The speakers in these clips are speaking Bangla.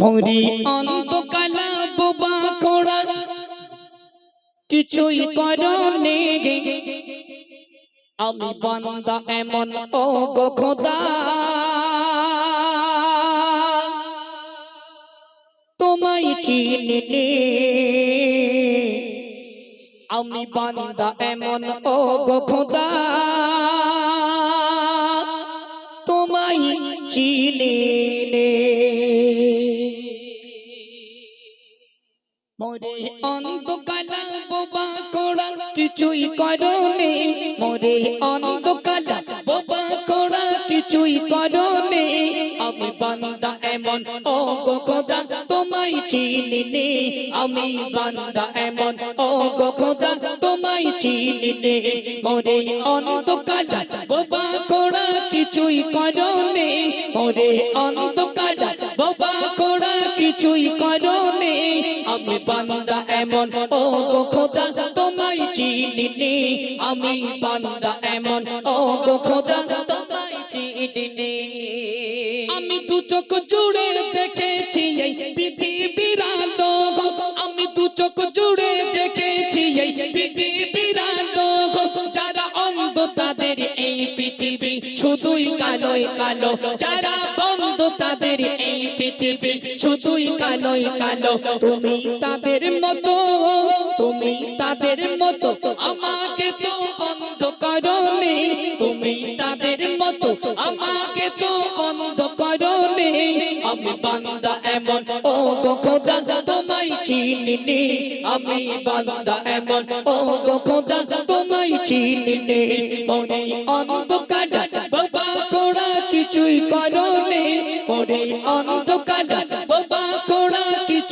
মরি অন্তকালা বোবা করা কিছুই করনে আমি বান্দা এমন ও গো খোদা। তোমায় চিনিনি আমি বান্দা এমন ও গো খোদা। তোমায় চিনিনি অন্ধকালা বোবা করা কিছুই করনে। মোরে অন্ধকালা বোবা করা কিছুই করনে। আমি বান্দা এমন ও গো খোদা তোমায় চিনিনে। আমি বান্দা এমন ও গো খোদা তোমায় চিনিনে। মোরে অন্ধকালা বোবা করা কিছুই করনে। মোরে অন্ধকালা বোবা করা কিছুই করনে। আমি বান্দা এমন, ও গো খোদা, তোমায় চিনিনি। আমি বান্দা এমন, ও গো খোদা, তোমায় চিনিনি। আমি দু চোখ জুড়ে দেখেছি এই পৃথিবীর কালো। যারা বন্ধ, তাদের এই পৃথিবী শুধুই কালোই কালো। তুমি তাদের মতো, তুমি তাদের মতো। আমাকে তো বন্ধ করনি। তুমি তাদের মতো। আমাকে তো বন্ধ করনি। আমি বান্দা এমন। ও গো খোদা, তোমায় চিনিনি। আমি বান্দা এমন। ও গো খোদা, তোমায় চিনিনি। মনে অন্ধকার।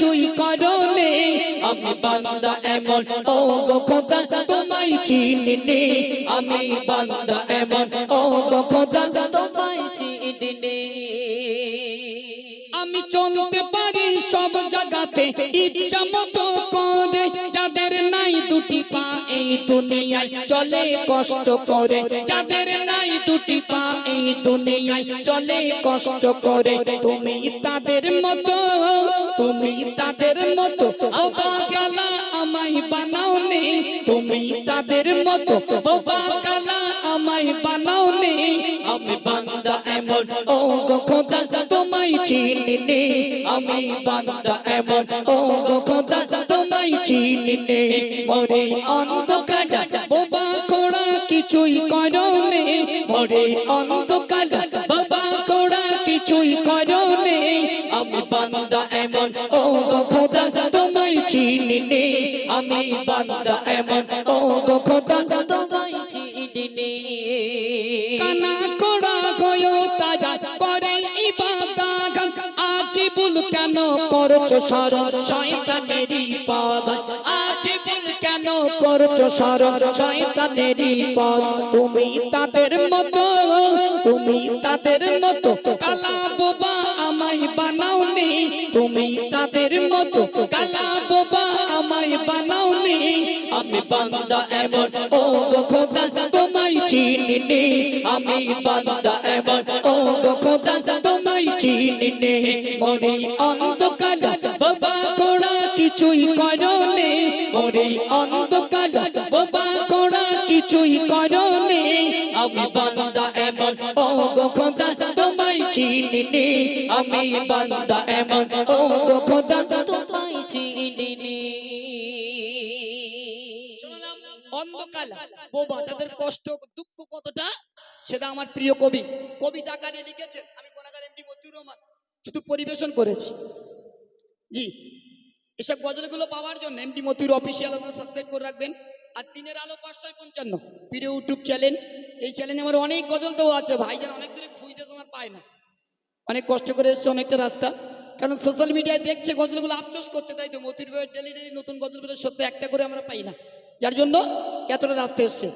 কিছুই করনে আমি বান্দা এমন ও গো খোদা, তোমায় চিনিনি আমি বান্দা এমন ও গো খোদা, তোমায় চিনিনি আমি চলতে পারি সব জায়গাতে, ইচ্ছা মতো করে। যাদের নাই দুটি পা এই দুনিয়ায় চলে কষ্ট করে। যাদের নাই দুটি পা এই দুনিয়ায় চলে কষ্ট করে। তুমি তাদের মতো, তুমি তাদের মতো। আমায় বানাও নেই তুমি তাদের মতো। চিনিনি আমি বান্দা এমন ও গো খোদা, তোমায় চিনিনি মরে অন্ধকার, বাবা কোড়া কিছুই করনে। মরে অন্ধকার, বাবা কোড়া কিছুই করনে। আমি বান্দা এমন ও গো খোদা, তোমায় চিনিনি আমি বান্দা এমন ভুল কেন করছ সরল শয়তানেরই পদ আজ ভুল কেন করছ সরল শয়তানেরই পদ তুমি তাদের মতো, তুমি তাদের মতো কালা বোবা আমায় বানাওনি। তুমি তাদের মতো কালা বোবা আমায় বানাওনি। আমি বান্দা এমন, ও গো খোদা, তোমায় চিনিনি। আমি বান্দা এমন, ও গো চিনিনি মরে অন্ধকার বাবা কিছুই করনে। মরে অন্ধকার বাবা কিছুই করনে। আমি বান্দা এমন ও গো খোদা, তোমায় আমি বান্দা এমন ও গো খোদা, তোমায় বোবা, তাদের কষ্ট, দুঃখ কতটা? সেটা আমার প্রিয় কবি, কবিতা আকারে লিখেছেন। আমি শুধু পরিবেশন করেছি। জি, এসব গজলগুলো পাওয়ার জন্য এমডি মতির অফিসিয়াল আপনারা সাবস্ক্রাইব করে রাখবেন। আর দিনের আলো পাঁচশো পঞ্চান্ন, প্রিয় ইউটিউব চ্যানেল এই চ্যানেলে আমার অনেক গজল দেওয়া আছে। ভাই ভাইজান অনেক দূরে খুঁজতে তোমার পায় না। অনেক কষ্ট করে এসছে, অনেকটা রাস্তা। কারণ সোশ্যাল মিডিয়ায় দেখছে, গজলগুলো আফসোস করছে, তাই তো মতির ডেলি ডেলি নতুন গজল বেরোয় সত্য একটা করে আমরা পাই না। যার জন্য এতটা রাস্তা এসছে।